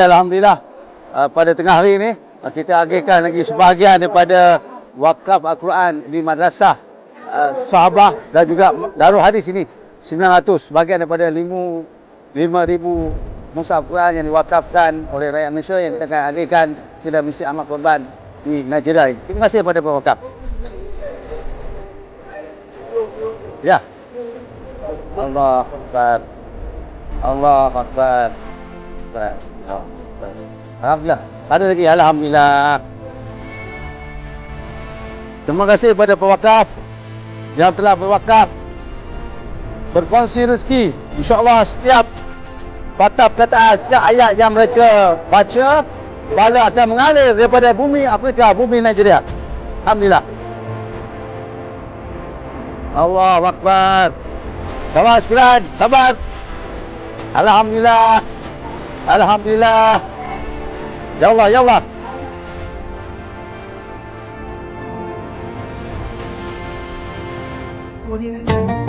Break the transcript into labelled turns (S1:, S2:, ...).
S1: Alhamdulillah uh, pada tengah hari ni uh, kita agihkan lagi sebahagian daripada wakaf Al-Quran di madrasah uh, sahabah dan juga Darul Hadis ini 900 sebahagian daripada 5 5000 mushaf Al-Quran yang diwakafkan oleh rakyat Malaysia yang kita akan agihkan kepada Masjid Ahmad Korban di Nigeria. Terima kasih kepada pewakaf. Ya. Allah Akbar. Allah Akbar. Akbar. Alhamdulillah. Ada lagi Alhamdulillah. Terima kasih kepada pewakaf yang telah berwakaf berkongsi rezeki. InsyaAllah setiap patah perkataan, setiap ayat yang mereka baca bala akan mengalir daripada bumi Afrika, bumi Nigeria. Alhamdulillah. Allah Akbar. Sabar sekalian, sabar. Alhamdulillah. Alhamdulillah. Ya Allah, ya Allah.
S2: Audio.